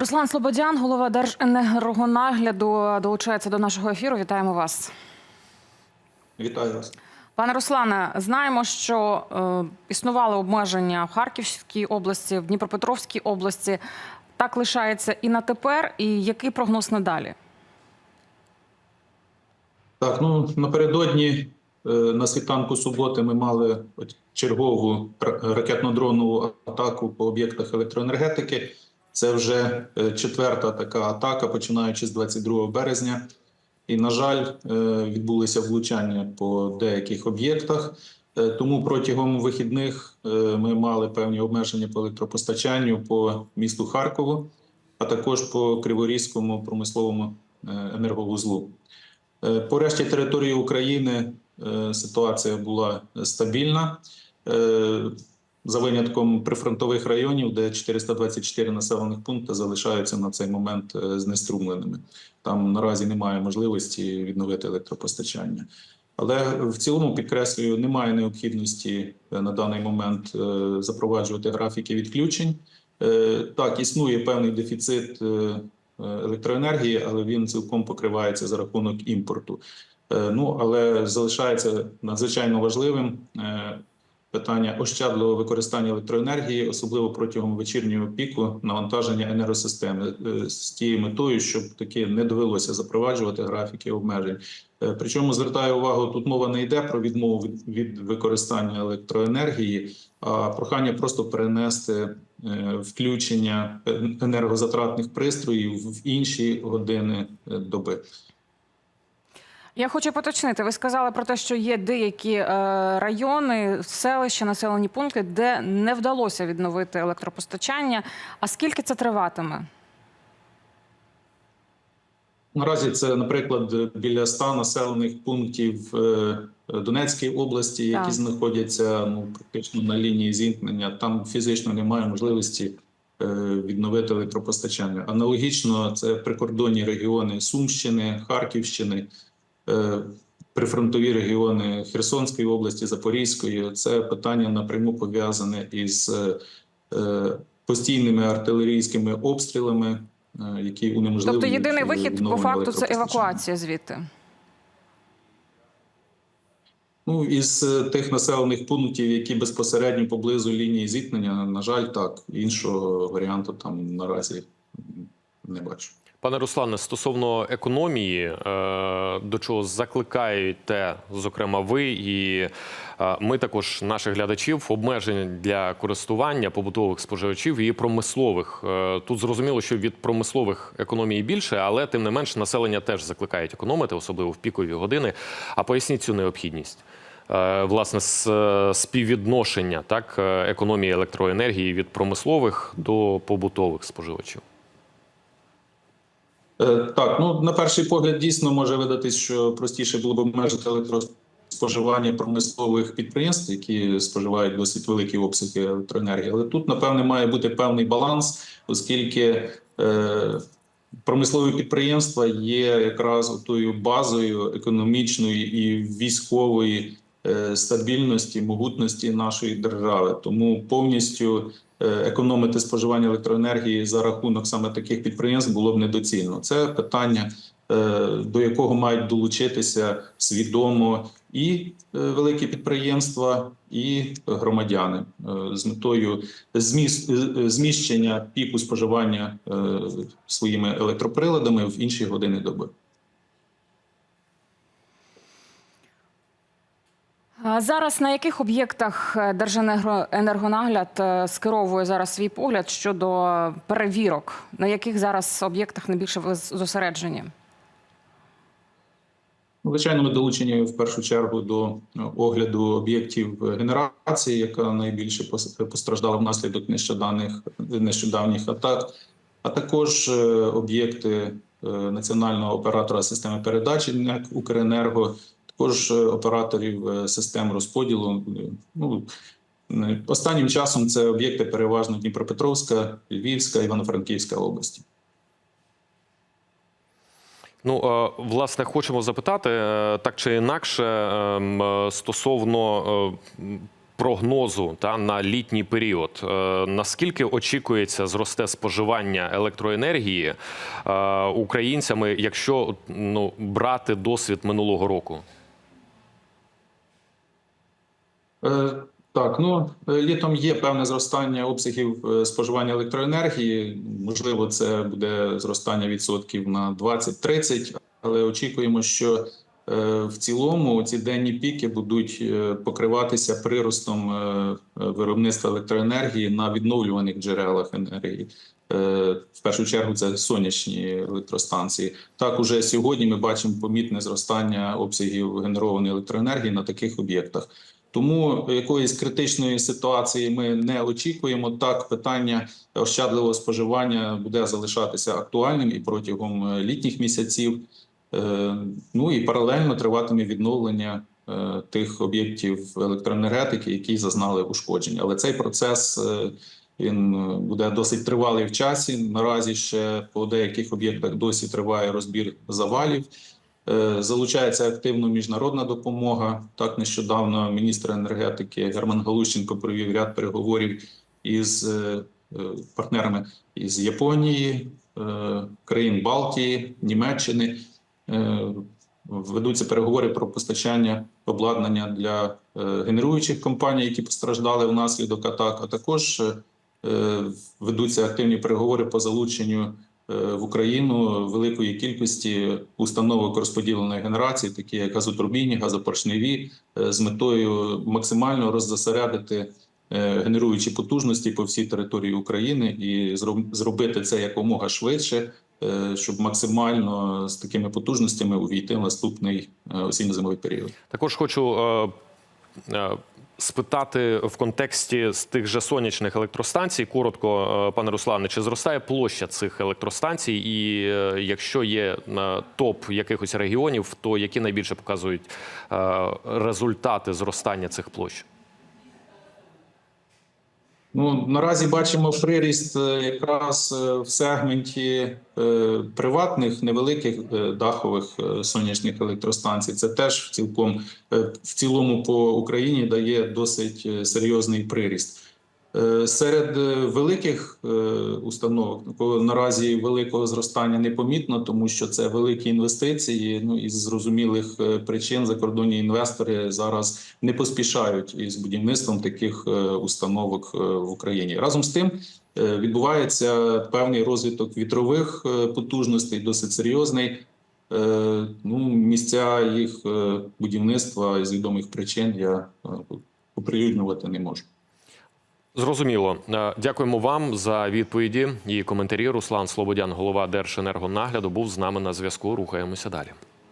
Руслан Слободян, голова Держенергонагляду, долучається до нашого ефіру. Вітаємо вас. Вітаю вас. Пане Руслане, знаємо, що е, існували обмеження в Харківській області, в Дніпропетровській області. Так лишається і на тепер. І який прогноз надалі? Так, ну напередодні е, на світанку суботи ми мали чергову ра- ракетно-дронову атаку по об'єктах електроенергетики. Це вже е, четверта така атака, починаючи з 22 березня. І, на жаль, е, відбулися влучання по деяких об'єктах. Е, Тому протягом вихідних ми мали певні обмеження по електропостачанню по місту Харкову, а також по Криворізькому промисловому енерговузлу. По решті території України ситуація була стабільна. За винятком прифронтових районів, де 424 населених пункти залишаються на цей момент е, знеструмленими. Там наразі немає можливості відновити електропостачання. Але в цілому підкреслюю, немає необхідності е, на даний момент е, запроваджувати графіки відключень. Так, існує певний дефіцит електроенергії, але він цілком покривається за рахунок імпорту. Ну але залишається надзвичайно важливим питання ощадливого використання електроенергії, особливо протягом вечірнього піку навантаження енергосистеми е, з тією метою, щоб таки не довелося запроваджувати графіки обмежень. Е, Причому звертаю увагу, тут мова не йде про відмову від, використання електроенергії, а прохання просто перенести е, включення енергозатратних пристроїв в інші години доби. Я хочу поточнити. Ви сказали про те, що є деякі е, райони, селища, населені пункти, де не вдалося відновити електропостачання. А скільки це триватиме? Наразі це, наприклад, біля 100 населених пунктів е, Донецької області, які Так. знаходяться ну практично на лінії зіткнення. Там фізично немає можливості е, відновити електропостачання. Аналогічно, це прикордонні регіони Сумщини, Харківщини, прифронтові регіони Херсонської області, Запорізької. Це питання напряму пов'язане із е, постійними артилерійськими обстрілами. е, Які унеможливлюють Тобто єдиний е, вихід по факту це евакуація звідти. Ну, із е, тих населених пунктів, які безпосередньо поблизу лінії зіткнення, на жаль, так. Іншого варіанту там наразі не бачу. Пане Руслане, стосовно економії, е, до чого закликаєте, зокрема, ви і е, ми також наших глядачів обмежень для користування побутових споживачів і промислових. Е, Тут зрозуміло, що від промислових економії більше, але тим не менш населення теж закликають економити, особливо в пікові години. А поясніть цю необхідність. Власне, співвідношення так економії електроенергії від промислових до побутових споживачів. Е, Так, ну на перший погляд дійсно може видатись, що простіше було б обмежити електроспоживання промислових підприємств, які споживають досить великі обсяги електроенергії. Але тут, напевне, має бути певний баланс, оскільки е, промислові підприємства є якраз тою базою економічної і військової стабільності, могутності нашої держави. Тому повністю е, економити споживання електроенергії за рахунок саме таких підприємств було б недоцільно. Це питання, е, до якого мають долучитися свідомо і е, великі підприємства, і громадяни е, з метою е, зміщення піку споживання е, своїми електроприладами в інші години доби. Зараз на яких об'єктах е, Держенергонагляд е, скеровує зараз свій погляд щодо перевірок? На яких зараз об'єктах найбільше зосереджені? Звичайно, ми долучені в першу чергу до е, огляду об'єктів генерації, яка найбільше постраждала внаслідок нещодавних нещодавніх атак, а також об'єкти національного оператора системи передачі Укренерго, також е, операторів е, систем розподілу. Ну е, останнім часом це об'єкти переважно Дніпропетровська, Львівська, Івано-Франківська області. Ну, власне, хочемо запитати так чи інакше ем, стосовно прогнозу та на літній період. Наскільки очікується зросте споживання електроенергії українцями, якщо ну брати досвід минулого року? Е, Так, ну е, літом є певне зростання обсягів е, споживання електроенергії. Можливо, це буде зростання відсотків на 20-30, але очікуємо, що е, в цілому ці денні піки будуть е, покриватися приростом е, е, виробництва електроенергії на відновлюваних джерелах енергії. Е, В першу чергу це сонячні електростанції. Так, уже сьогодні ми бачимо помітне зростання обсягів генерованої електроенергії на таких об'єктах. Тому якоїсь критичної ситуації ми не очікуємо. Так, питання ощадливого споживання буде залишатися актуальним і протягом е, літніх місяців. Е, Ну і паралельно триватиме відновлення е, тих об'єктів електроенергетики, які зазнали ушкоджень. Але цей процес він буде досить тривалий в часі. Наразі ще по деяких об'єктах досі триває розбір завалів. Е, Залучається активно міжнародна допомога. Так нещодавно міністр енергетики Герман Галущенко провів ряд переговорів із е, е, партнерами із Японії, країн Балтії, Німеччини. Ведуться переговори про постачання обладнання для генеруючих компаній, які постраждали внаслідок атак. А також ведуться активні переговори по залученню в Україну великої кількості установок розподіленої генерації, такі як газотурбійні, газопоршневі, е, з метою максимально роззасередити е, генеруючі потужності по всій території України і зробити це якомога швидше, е, щоб максимально з такими потужностями увійти в наступний е, осінньо-зимовий період. Також хочу е, е, спитати в контексті з тих же сонячних електростанцій. Коротко, е, пане Руслане, чи зростає площа цих електростанцій? І е, якщо є е, топ якихось регіонів, то які найбільше показують результати зростання цих площ? Ну наразі бачимо приріст е, якраз е, в сегменті е, приватних невеликих дахових сонячних електростанцій. Це теж в цілком в цілому по Україні дає досить серйозний приріст. Е, Серед е, великих е, установок такого наразі великого зростання не помітно, тому що це великі інвестиції. Ну із зрозумілих е, причин закордонні інвестори зараз не поспішають із будівництвом таких установок в Україні. Разом з тим відбувається певний розвиток вітрових потужностей, досить серйозний. Ну, місця їх будівництва з відомих причин я оприлюднювати не можу. Зрозуміло. Е, Дякуємо вам за відповіді і коментарі. Руслан Слободян, голова Держенергонагляду, був з нами на зв'язку. Рухаємося далі.